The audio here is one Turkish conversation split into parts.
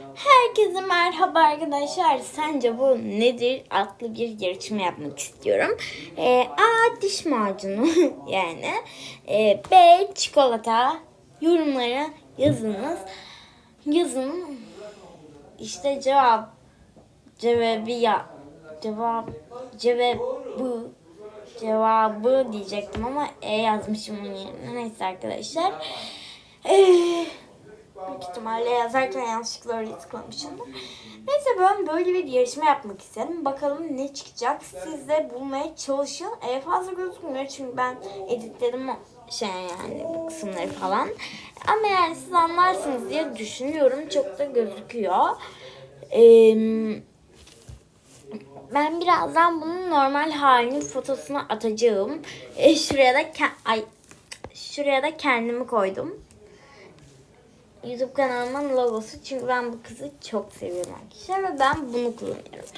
Herkese merhaba arkadaşlar. Sence bu nedir? Adlı bir yarışma yapmak istiyorum. Ee, A. Diş macunu yani. Ee, B. Çikolata. Yorumlara yazınız. Yazın. İşte cevap. Cevabı ya. Cevap. Cevabı. Cevabı diyecektim ama E yazmışım onun yerine. Neyse arkadaşlar. Eee Büyük ihtimalle yazarken yanlışlıkla oraya tıklamışımdır. Neyse ben böyle bir yarışma yapmak istedim. Bakalım ne çıkacak. Siz de bulmaya çalışın. E, fazla gözükmüyor çünkü ben editledim şey yani bu kısımları falan. Ama yani siz anlarsınız diye düşünüyorum. Çok da gözüküyor. Eee ben birazdan bunun normal halinin fotosunu atacağım. E, şuraya da ay şuraya da kendimi koydum. YouTube kanalımın logosu. Çünkü ben bu kızı çok seviyorum arkadaşlar ve ben bunu kullanıyorum.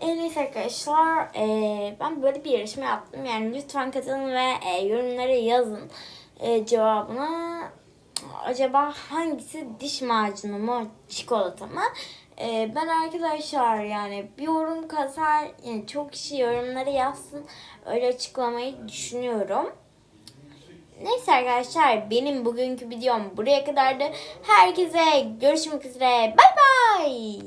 E, neyse arkadaşlar e, ben böyle bir yarışma yaptım. Yani lütfen katılın ve e, yorumlara yazın e, cevabına. Acaba hangisi diş macunu mu çikolata mı? E, ben arkadaşlar yani bir yorum kasar yani çok kişi yorumlara yazsın öyle açıklamayı düşünüyorum. Arkadaşlar benim bugünkü videom buraya kadardı. Herkese görüşmek üzere. Bay bay.